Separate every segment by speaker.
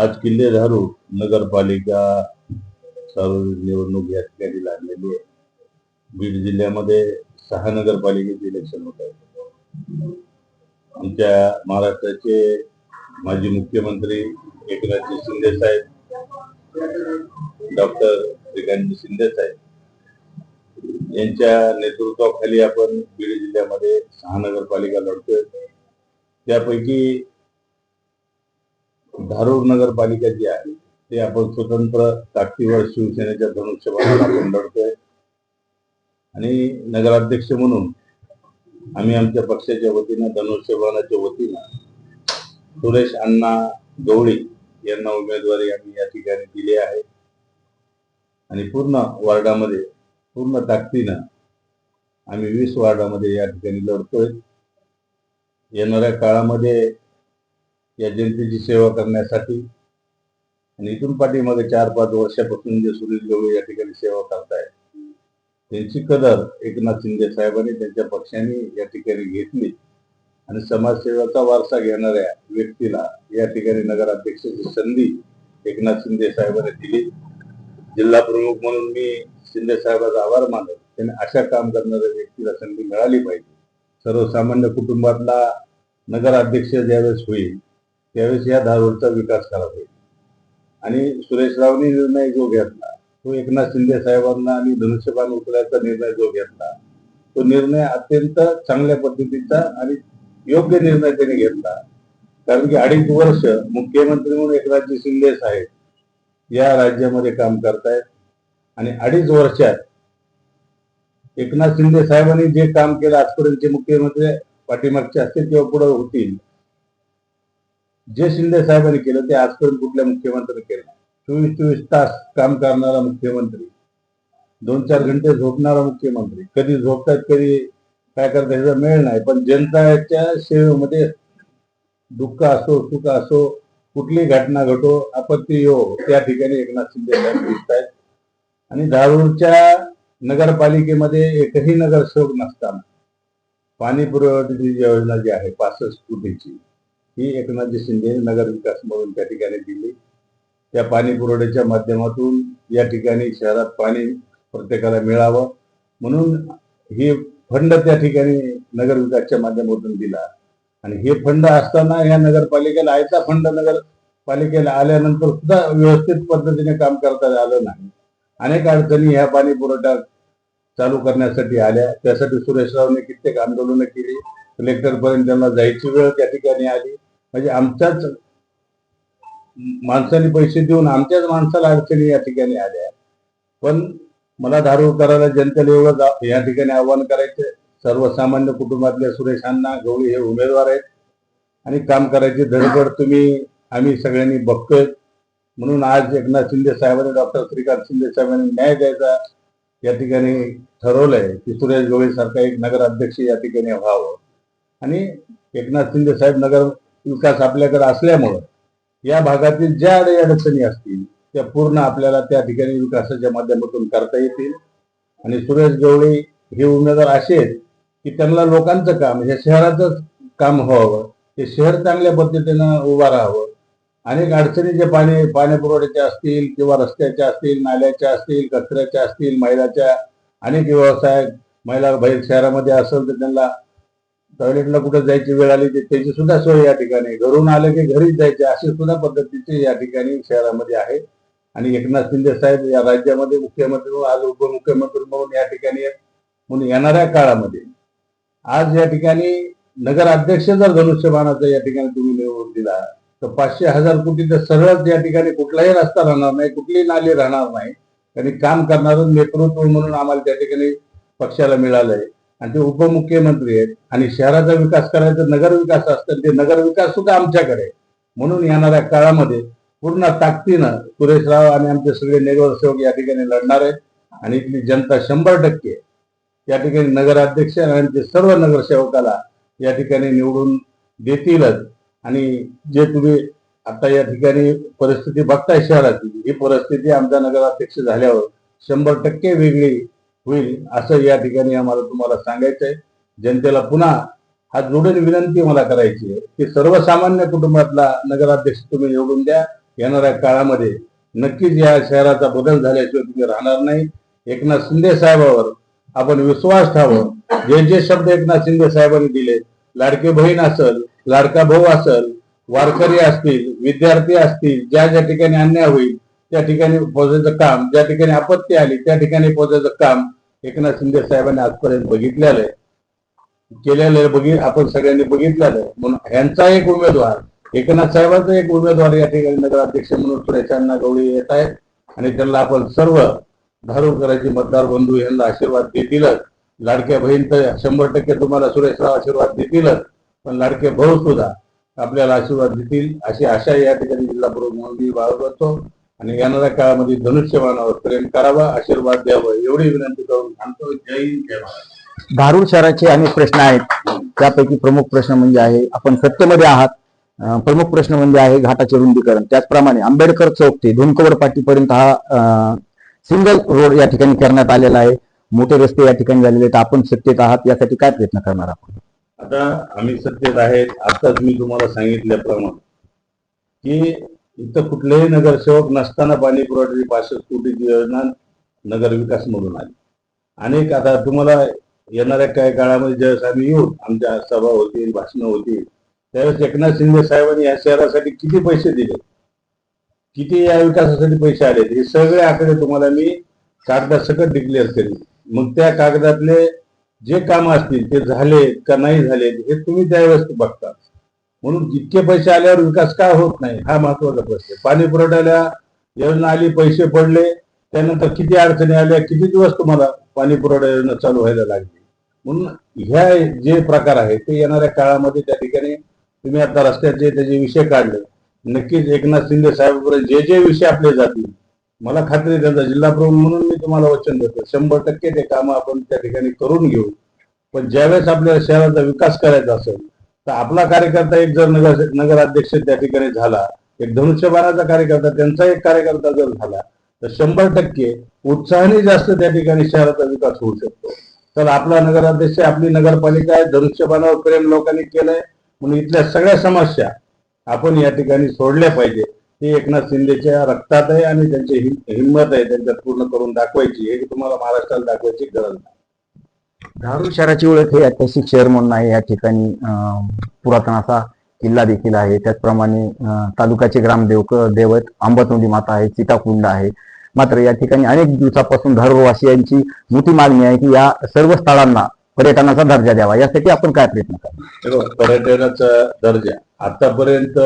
Speaker 1: आज किल्ले धारू नगरपालिका सार्वजनिक निवडणूक या ठिकाणी लागलेली आहे. बीड जिल्ह्यामध्ये सहा नगरपालिकेचे इलेक्शन होत आहे आमच्या महाराष्ट्राचे माजी मुख्यमंत्री एकनाथजी शिंदे साहेब डॉक्टर श्रीकांतजी शिंदे साहेब यांच्या नेतृत्वाखाली आपण बीड जिल्ह्यामध्ये सहा नगरपालिका लढतोय. त्यापैकी धारूर नगरपालिका जी आहे ते आपण स्वतंत्र ताकदीवर शिवसेनेच्या धनुष्यबाणाला आपण लढतोय आणि नगराध्यक्ष म्हणून आम्ही आमच्या पक्षाच्या वतीनं धनुष्यबाणाच्या वतीनं सुरेश अण्णा गवळी यांना उमेदवारी आम्ही या ठिकाणी दिली आहे. आणि पूर्ण वार्डामध्ये पूर्ण ताकदीनं आम्ही वीस वार्डामध्ये या ठिकाणी लढतोय. येणाऱ्या काळामध्ये या जनतेची सेवा करण्यासाठी. आणि इथून पाठीमागे चार पाच वर्षापासून जे सुरेश गवळी या ठिकाणी सेवा करतायत त्यांची कदर एकनाथ शिंदे साहेबांनी त्यांच्या पक्षाने या ठिकाणी घेतली. आणि समाजसेवेचा वारसा घेणाऱ्या व्यक्तीला या ठिकाणी नगराध्यक्षाची संधी एकनाथ शिंदे साहेबांनी दिली. जिल्हा प्रमुख म्हणून मी शिंदे साहेबांचा आभार मानतो. त्यांनी अशा काम करणाऱ्या व्यक्तीला संधी मिळाली पाहिजे. सर्वसामान्य कुटुंबातला नगराध्यक्ष ज्यावेळेस होईल त्यावेळेस या धारूरचा विकास करा पाहिजे आणि सुरेशरावनी निर्णय जो घेतला तो एकनाथ शिंदे साहेबांना आणि धनुष्यबाण उचलायचा निर्णय जो घेतला तो निर्णय अत्यंत चांगल्या पद्धतीचा आणि योग्य निर्णय त्यांनी घेतला. कारण की अडीच वर्ष मुख्यमंत्री म्हणून एकनाथजी शिंदे साहेब या राज्यामध्ये काम करतायत. आणि अडीच वर्षात एकनाथ शिंदे साहेबांनी जे काम केलं आजपर्यंतचे मुख्यमंत्री पाठीमागचे असतील किंवा पुढे होतील जे शिंदे साहेबांनी केलं ते आजपर्यंत कुठल्या मुख्यमंत्र्यांनी केलं चोवीस चोवीस तास काम करणारा मुख्यमंत्री दोन चार घंटे झोपणारा मुख्यमंत्री. कधी झोपतात कधी काय करतात ह्याचा मेळ नाही. पण जनताच्या सेवेमध्ये दुःख असो सुख असो कुठली घटना घटो आपत्ती येऊ. त्या ठिकाणी एकनाथ शिंदे साहेब दिसत आहेत. आणि धारूरच्या नगरपालिकेमध्ये एकही नगरसेवक नसताना पाणी पुरवठ्याची योजना जी आहे पासष्ट कोटीची ही एकनाथजी शिंदे नगर विकास म्हणून त्या ठिकाणी दिली. त्या पाणी पुरवठ्याच्या माध्यमातून या ठिकाणी शहरात पाणी प्रत्येकाला मिळावं म्हणून हे फंड त्या ठिकाणी नगर विकासच्या माध्यमातून दिला. आणि हे फंड असताना या नगरपालिकेला आयता फंड नगरपालिकेला आल्यानंतर सुद्धा व्यवस्थित पद्धतीने काम करता आलं नाही. अनेक अडचणी ह्या पाणी पुरवठा चालू करण्यासाठी आल्या. त्यासाठी सुरेशरावने कित्येक आंदोलनं केली. कलेक्टरपर्यंत त्यांना जायची वेळ त्या ठिकाणी आली. म्हणजे आमच्याच माणसाने पैसे देऊन आमच्याच माणसाला अडचणी या ठिकाणी आल्या. पण मला धारूर करायला जनतेला एवढं या ठिकाणी आव्हान करायचं सर्वसामान्य कुटुंबातल्या सुरेशांना गवळी हे उमेदवार आहेत. आणि काम करायची धडपड तुम्ही आम्ही सगळ्यांनी बघतोय. म्हणून आज एकनाथ शिंदे साहेबांनी डॉक्टर श्रीकांत शिंदे साहेबांनी न्याय द्यायचा या ठिकाणी ठरवलंय की सुरेश गवळी सारखा एक नगराध्यक्ष या ठिकाणी व्हावं. आणि एकनाथ शिंदे साहेब नगर विकास आपल्याकडे असल्यामुळं या भागातील ज्या अडी अडचणी असतील त्या पूर्ण आपल्याला त्या ठिकाणी विकासाच्या माध्यमातून करता येतील. आणि सुरेश गवळी हे उमेदवार असे आहेत की त्यांना लोकांचं काम हे शहराचं काम व्हावं हे शहर चांगल्या पद्धतीनं उभं राहावं. अनेक अडचणी जे पाणी पाणी पुरवठ्याच्या असतील किंवा रस्त्याच्या असतील नाल्याच्या असतील कचऱ्याच्या असतील महिलाच्या अनेक व्यवसाय महिला बाहेर शहरामध्ये असेल तर त्यांना टॉयलेटला कुठे जायची वेळ आली ते त्याची सुद्धा सोय या ठिकाणी. घरून आलं की घरीच जायचे अशी सुद्धा पद्धतीचे या ठिकाणी शहरामध्ये आहे. आणि एकनाथ शिंदे साहेब या राज्यामध्ये मुख्यमंत्री म्हणून आज उपमुख्यमंत्री म्हणून या ठिकाणी म्हणून येणाऱ्या काळामध्ये आज या ठिकाणी नगराध्यक्ष जर धनुष्यबाणाचा या ठिकाणी तुम्ही निवडून दिला तर पाचशे हजार कोटी तर सरळच या ठिकाणी कुठलाही रस्ता राहणार नाही कुठलीही नाली राहणार नाही. आणि काम करणारं नेतृत्व म्हणून आम्हाला त्या ठिकाणी पक्षाला मिळालंय. आणि ते उपमुख्यमंत्री आहेत. आणि शहराचा विकास करायचा नगर विकास असतात ते नगर विकास सुद्धा आमच्याकडे म्हणून येणाऱ्या काळामध्ये पूर्ण ताकदीनं सुरेश राव आणि आमचे सगळे नगरसेवक या ठिकाणी लढणार आहेत. आणि इथली जनता शंभर टक्के या ठिकाणी नगराध्यक्ष आणि आमचे सर्व नगरसेवकाला या ठिकाणी निवडून देतीलच. आणि जे तुम्ही आता या ठिकाणी परिस्थिती बघताय शहराची ही परिस्थिती आमच्या नगराध्यक्ष झाल्यावर शंभर टक्के वेगळी होईल असं या ठिकाणी आम्हाला तुम्हाला सांगायचंय. जनतेला पुन्हा हा जोडून विनंती मला करायची आहे की सर्वसामान्य कुटुंबातला नगराध्यक्ष तुम्ही निवडून द्या. येणाऱ्या काळामध्ये नक्कीच या शहराचा बदल झाल्याशिवाय तुम्ही राहणार नाही. एकनाथ शिंदे साहेबावर आपण विश्वास ठेवावा. जे जे शब्द एकनाथ शिंदे साहेबांनी दिले लाडके बहीण असल लाडका भाऊ असल वारकरी असतील विद्यार्थी असतील ज्या ज्या ठिकाणी अन्याय होईल त्या ठिकाणी पोहोचायचं काम ज्या ठिकाणी आपत्ती आली त्या ठिकाणी पोहोचायचं काम एकनाथ शिंदे साहेबांनी आजपर्यंत बघितलेलं आहे. केलेलं बघित आपण सगळ्यांनी बघितलेलं आहे. म्हणून ह्यांचा एक उमेदवार एकनाथ साहेबांचा एक उमेदवार या ठिकाणी नगराध्यक्ष म्हणून सुरेशांना गवळी येत आहेत. आणि त्यांना आपण सर्व धारूरकरांचे मतदार बंधू यांना आशीर्वाद देतीलच. लाडक्या बहीण तर शंभर टक्के तुम्हाला सुरेशराव आशीर्वाद देतीलच. पण लाडके भाऊ सुद्धा आपल्याला आशीर्वाद देतील अशी आशा या ठिकाणी जिल्हा प्रमुख म्हणून मी बाळगतो आणि येणाऱ्या काळामध्ये धनुष्यबाणावर प्रेम करावा आशीर्वाद द्यावा एवढी विनंती करून सांगतो. जय हिंद जय महाराज
Speaker 2: धारूर शहराचे अनेक प्रश्न आहेत. त्यापैकी प्रमुख प्रश्न म्हणजे आहे आपण सत्तेमध्ये आहात. प्रमुख प्रश्न म्हणजे आहे घाटाचे रुंदीकरण. त्याचप्रमाणे आंबेडकर चौक ते धुनकवड पाटीपर्यंत हा सिंगल रोड या ठिकाणी करण्यात आलेला आहे. मोठे रस्ते या ठिकाणी झालेले आहेत. आपण सत्तेत आहात यासाठी काय प्रयत्न करणार आपण?
Speaker 1: आता आम्ही सत्तेत आहेत. आताच मी तुम्हाला सांगितल्याप्रमाणे की इथं कुठलेही नगरसेवक नसताना पाणी पुरवठ्याची पाचशे कोटीची योजना नगर विकास म्हणून आली. अनेक आता तुम्हाला येणाऱ्या काही काळामध्ये ज्यावेळेस आम्ही येऊ आमच्या सभा होतील भाषणं होतील त्यावेळेस एकनाथ शिंदे साहेबांनी या शहरासाठी किती पैसे दिले? किती या विकासासाठी पैसे आले? हे सगळे आकडे तुम्हाला मी कागदासकट डिक्लेअर करेन मग त्या कागदातले जे काम असतील ते झाले का नाही झाले हे तुम्ही त्यावेळेस बघता. म्हणून जितके पैसे आल्यावर विकास काय होत नाही? हा महत्त्वाचा प्रश्न आहे. पाणी पुरवठ्याला योजना आली पैसे पडले त्यानंतर किती अडचणी आल्या किती दिवस तुम्हाला पाणी पुरवठा योजना चालू व्हायला लागली? म्हणून ह्या जे प्रकार आहेत ते येणाऱ्या काळामध्ये त्या ठिकाणी तुम्ही आता रस्त्याचे त्याचे विषय काढले. नक्कीच एकनाथ शिंदे साहेबांपर्यंत जे जे विषय आपले जातील मला खात्री त्यांचा जिल्हा प्रमुख म्हणून मी तुम्हाला वचन देतो. शंभर टक्के ते कामं आपण त्या ठिकाणी करून घेऊ. पण ज्यावेळेस आपल्याला शहराचा विकास करायचा असेल तर आपला कार्यकर्ता एक जर नगर नगराध्यक्ष त्या ठिकाणी झाला एक धनुष्यबाणाचा कार्यकर्ता त्यांचा एक कार्यकर्ता जर झाला तर शंभर टक्के उत्साहाने जास्त त्या ठिकाणी शहराचा विकास होऊ शकतो. तर आपला नगराध्यक्ष आपली नगरपालिका आहे धनुष्यबाणावर प्रेम लोकांनी केलंय म्हणून इथल्या सगळ्या समस्या आपण या ठिकाणी सोडल्या पाहिजे. हे एकनाथ शिंदेच्या रक्तात आहे आणि त्यांची हिंमत आहे त्यांच्यात पूर्ण करून दाखवायची हे तुम्हाला महाराष्ट्राला दाखवायची गरज नाही.
Speaker 2: धारूर शहराची ओळख हे ऐतिहासिक शहर म्हणून आहे. या ठिकाणी पुरातन असा किल्ला देखील आहे. त्याचप्रमाणे अं, तालुक्याचे ग्रामदेव देवत आंबतोंडी माता आहे सीताकुंड आहे. मात्र या ठिकाणी अनेक दिवसापासून धारूरवासियांची मोठी मागणी आहे की या सर्व स्थळांना पर्यटनाचा दर्जा द्यावा. यासाठी आपण काय प्रयत्न करू
Speaker 1: पर्यटनाचा दर्जा. आतापर्यंत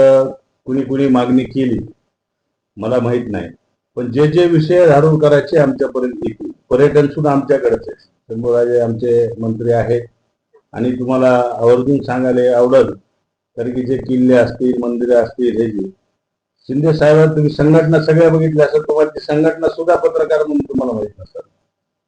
Speaker 1: कुणी कुणी मागणी केली मला माहीत नाही. पण जे जे विषय धारून करायचे आमच्यापर्यंत येतील. पर्यटन सुद्धा आमच्याकडेच आहे. शंभूराजे आमचे मंत्री आहेत. आणि तुम्हाला आवर्जून सांगायला आवडल तरी की जे किल्ले असतील मंदिरे असतील हे जे. शिंदे साहेब तुम्ही संघटना सगळ्या बघितल्या असेल तुम्हाला ती संघटना सुद्धा पत्रकार म्हणून तुम्हाला माहीत नसेल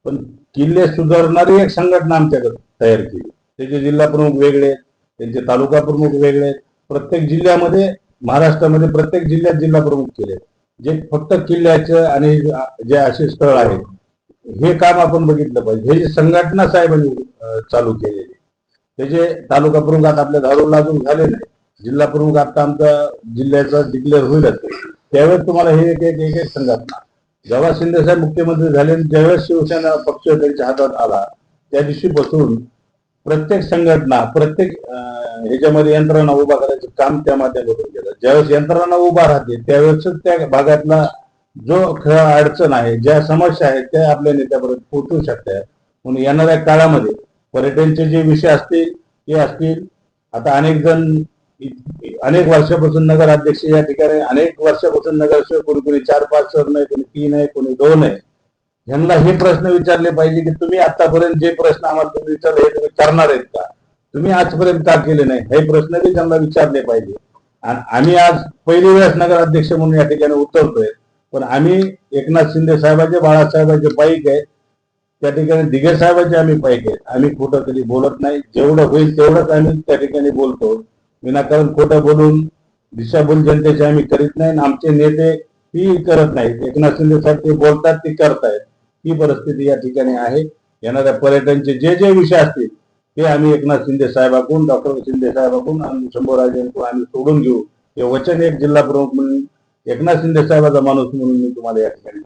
Speaker 1: पण किल्ले सुधारणारी एक संघटना आमच्याकडे तयार केली. त्याचे जिल्हा प्रमुख वेगळे त्यांचे तालुका प्रमुख वेगळे प्रत्येक जिल्ह्यामध्ये महाराष्ट्रामध्ये प्रत्येक जिल्ह्यात जिल्हा प्रमुख केले. जे फक्त किल्ल्याचे आणि जे असे स्थळ आहेत हे काम आपण बघितलं पाहिजे. हे जे संघटना साहेबांनी चालू केलेली. त्याचे तालुका प्रमुख आता आपल्या धारूला अजून झाले नाही जिल्हा प्रमुख आता आमचा जिल्ह्याचा डिक्लेअर होईलच. त्यावेळेस तुम्हाला हे एक एक एक एक संघटना. जेव्हा शिंदे साहेब मुख्यमंत्री झाले ज्यावेळेस शिवसेना पक्ष त्यांच्या हातात आला त्या दिवशी बसून प्रत्येक संघटना प्रत्येक ह्याच्यामध्ये यंत्रणा उभा करायचं काम त्या माध्यमातून केलं. ज्यावेळेस यंत्रणा उभा राहते त्यावेळेस त्या भागातला जो अडचण आहे ज्या समस्या आहेत त्या आपल्या नेत्यापर्यंत पोहोचू शकतात. म्हणून येणाऱ्या काळामध्ये पर्यटनचे जे विषय असतील ते असतील. आता अनेक जण अनेक वर्षापासून नगर अध्यक्ष या ठिकाणी अनेक वर्षापासून नगरसेवक कोणी कोणी चार पाच सर नाही कोणी तीन आहे कोणी दोन आहे. यांना हे प्रश्न विचारले पाहिजे की तुम्ही आतापर्यंत जे प्रश्न आम्हाला तुम्ही विचारले हे तुम्ही करणार आहेत का? तुम्ही आजपर्यंत का केले नाही? हे प्रश्न ते त्यांना विचारले पाहिजे. आणि आम्ही आज पहिली वेळेस नगर अध्यक्ष म्हणून या ठिकाणी उतरतोय. पण आम्ही एकनाथ शिंदे साहेबांचे बाळासाहेबांचे पाईक आहे. त्या ठिकाणी दिघे साहेबांचे आम्ही पाईक आहेत आम्ही खोटं कधी बोलत नाही. जेवढं होईल तेवढंच आम्ही त्या ठिकाणी बोलतो. विनाकारण खोटं बोलून दिशाभूल जनतेचे आम्ही करीत नाही आणि आमचे नेते ती करत नाहीत. एकनाथ शिंदे साहेब ते बोलतात ते करतायत. ही परिस्थिती या ठिकाणी आहे. येणाऱ्या पर्यटनचे जे जे विषय असतील ते आम्ही एकनाथ शिंदे साहेबाकडून डॉक्टर शिंदे साहेबाकडून आणि शंभूराजेंकडून आम्ही सोडून घेऊ. हे वचन एक जिल्हा प्रमुख म्हणून एकनाथ शिंदे साहेबाचा माणूस म्हणून मी तुम्हाला या ठिकाणी